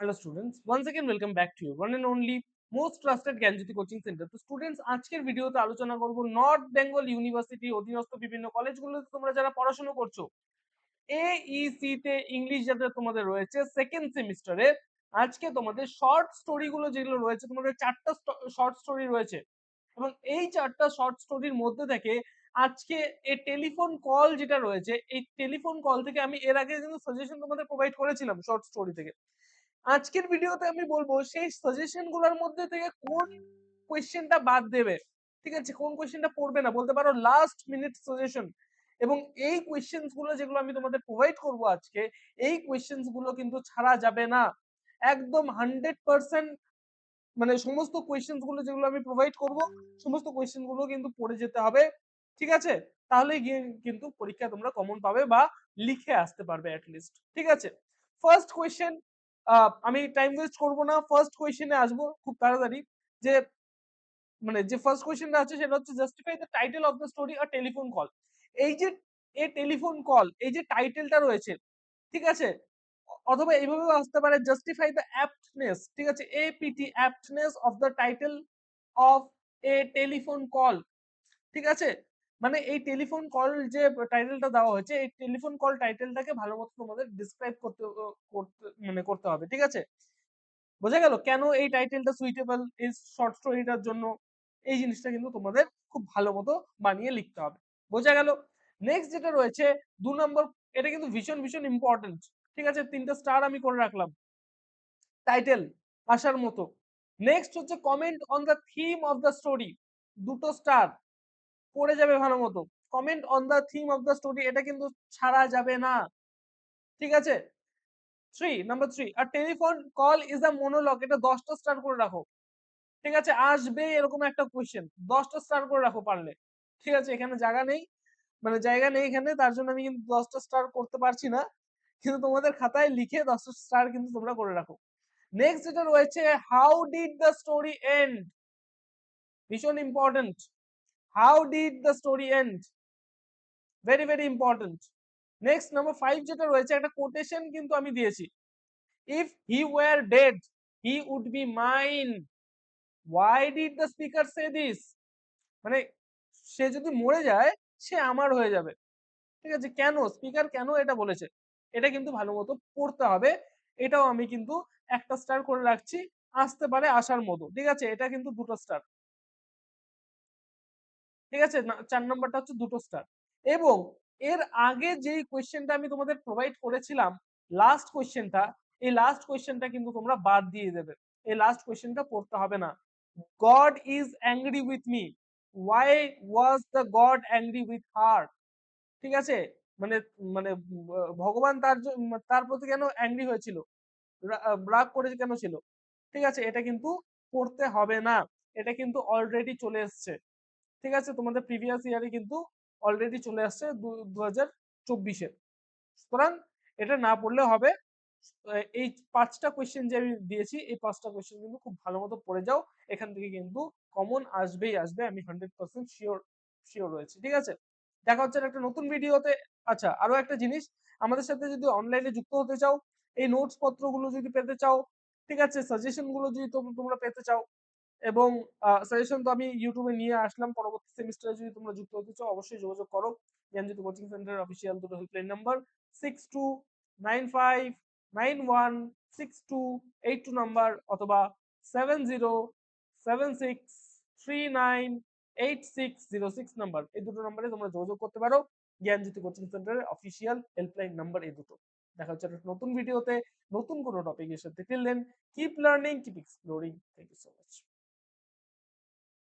Hello students, once again welcome back to your one and only most trusted Gyanjyoti coaching centre তো students আজকের ভিডিওতে আলোচনা করব north Bengal university অধীনস্থ বিভিন্ন কলেজগুলোতে তোমরা যারা পড়াশোনা করছ। এইসি তে ইংলিশ যাদের তোমাদের রয়েছে সেকেন্ড সেমিস্টারে আজকে তোমাদের শর্ট স্টোরি গুলো যেগুলো রয়েছে তোমাদের চারটা শর্ট স্টোরি রয়েছে। এবং এই চারটা শর্ট স্টোরির মধ্যে থেকে আজকে এই টেলিফোন কল যেটা রয়েছে এই টেলিফোন কল থেকে আমি এর আগে কিন্তু সাজেশন তোমাদের প্রোভাইড করেছিলাম শর্ট স্টোরি থেকে। আজকের ভিডিওতে আমি বলব, সেই সাজেশনগুলোর মধ্যে থেকে কোন কোয়েশ্চেনটা বাদ দেবে? ঠিক আছে, কোন কোয়েশ্চেনটা পড়বে না? বলতে পারো লাস্ট মিনিট সাজেশন এবং এই কোয়েশ্চেন্সগুলো যেগুলো আমি তোমাদের প্রোভাইড করব আজকে, এই কোয়েশ্চেন্সগুলো কিন্তু ছাড়া যাবে না। একদম হান্ড্রেড পার্সেন্ট মানে সমস্ত কোয়েশ্চেন্সগুলো যেগুলো আমি প্রোভাইড করব, সমস্ত কোয়েশ্চেনগুলো কিন্তু পড়ে যেতে হবে। ঠিক আছে? তাহলে গিয়ে কিন্তু পরীক্ষা তোমরা কমন পাবে বা লিখে আসতে পারবে অ্যাটলিস্ট ঠিক আছে? ফার্স্ট কোয়েশ্চেন আমি টাইম ওয়েস্ট করব না। ফার্স্ট কোয়েশ্চেনে আসব খুব তাড়াতাড়ি যে মানে যে ফার্স্ট কোয়েশ্চেনটা আছে সেটা হচ্ছে justify the title of the story R telephone call এই যে, এ টেলিফোন কল এই যে টাইটেলটা রয়েছে, ঠিক আছে? অথবা এইভাবেও আসতে পারে জাস্টিফাই দ্য অ্যাপ্টনেস ঠিক আছে? APT aptness of the title of a telephone call ঠিক আছে? মানে এই টেলিফোন কল যে টাইটেলটা দেওয়া হয়েছে, এই টেলিফোন কল টাইটেলটাকে ভালো মতো তোমাদের ডিসক্রাইব করতে মানে করতে হবে, ঠিক আছে? বোঝা গেল? কেন এই টাইটেলটা সুইটেবল এই শর্ট স্টোরিটার জন্য এই জিনিসটা কিন্তু তোমাদের খুব ভালো মতো বানিয়ে লিখতে হবে, বোঝা গেল? নেক্সট যেটা রয়েছে, দু নম্বর, এটা কিন্তু ভীষণ ভীষণ ইম্পর্টেন্ট ঠিক আছে? তিনটা স্টার আমি করে রাখলাম টাইটেল আসার মতো। নেক্সট হচ্ছে comment on the theme of the story দুটো স্টার পড়ে যাবে ভালো মতো। Comment on the theme of the story এটা কিন্তু ছাড়া যাবে না। ঠিক আছে? Three number three R telephone call is a monologue এটা দশটা স্টার করে রাখো। ঠিক আছে? আসবে এরকম একটা কোয়েশ্চেন দশটা স্টার করে রাখো পারলে। ঠিক আছে? এখানে জায়গা নেই মানে জায়গা নেই এখানে, তার জন্য আমি কিন্তু দশটা স্টার করতে পারছি না। কিন্তু তোমাদের খাতায় লিখে দশটা স্টার কিন্তু তোমরা করে রাখো। নেক্সট যেটা রয়েছে how did the story end ভীষণ important how did the story end very very important next number five যেটা রয়েছে, একটা কোটেশন কিন্তু আমি দিয়েছি। If he were dead he would be mine why did the speaker say this মানে সে যদি মরে যায়, সে আমার হয়ে যাবে। ঠিক আছে? কেন? স্পিকার কেন এটা বলেছে? এটা কিন্তু ভালো মতো পড়তে হবে। এটাও আমি কিন্তু একটা স্টার করে রাখছি। আসতে পারে আসার মতো। ঠিক আছে? এটা কিন্তু দুটো স্টার ঠিক আছে? চার নম্বরটা হচ্ছে দুটো স্টার এবং এর আগে যেই কোয়েশ্চেনটা আমি তোমাদের প্রোভাইড করেছিলাম লাস্ট কোয়েশ্চেনটা এই লাস্ট কোয়েশ্চেনটা কিন্তু তোমরা বাদ দিয়ে দেবে। এই লাস্ট কোয়েশ্চেনটা পড়তে হবে না। God is angry with me why was the God angry with her ঠিক আছে? মানে মানে ভগবান তার তার প্রতি কেন অ্যাংরি হয়েছিল? রাগ করে কেন ছিল? ঠিক আছে? এটা কিন্তু পড়তে হবে না। এটা কিন্তু অলরেডি চলে এসছে। ঠিক আছে? তোমাদের প্রিভিয়াস ইয়ারে কিন্তু অলরেডি চলে আসছে দু হাজার চব্বিশে সুতরাং এটা না পড়লে হবে। এই পাঁচটা কোয়েশ্চেন যে আমি দিয়েছি, এই পাঁচটা কোয়েশ্চেন কিন্তু খুব ভালো মতো পড়ে যাও। এখান থেকে কিন্তু কমন আসবেই আসবে, আমি হান্ড্রেড পার্সেন্ট শিওর শিওর রয়েছে, ঠিক আছে? দেখা হচ্ছে একটা নতুন ভিডিওতে আচ্ছা আরও একটা জিনিস, আমাদের সাথে যদি অনলাইনে যুক্ত হতে চাও, এই নোটস পত্রগুলো যদি পেতে চাও, ঠিক আছে? সাজেশনগুলো যদি তোমরা পেতে চাও এবং সাজেশন তো আমি ইউটিউবে নিয়ে আসলাম। পরবর্তী সেমিস্টারে যদি তোমরা যুক্ত হতে চাও, অবশ্যই যোগাযোগ করো। জ্ঞানজ্যোতি কোচিং সেন্টারের অফিসিয়াল দুটো helpline number six two nine five nine one six two eight two number অথবা seven zero seven six three nine eight six zero six number এই দুটো নাম্বারে তোমরা যোগাযোগ করতে পারো। জ্ঞানজ্যোতি কোচিং সেন্টারের অফিসিয়াল হেল্পলাইন নাম্বার এই দুটো। দেখা হচ্ছে একটা নতুন ভিডিওতে নতুন কোনো টপিকের সাথে। Till then keep learning keep exploring thank you so much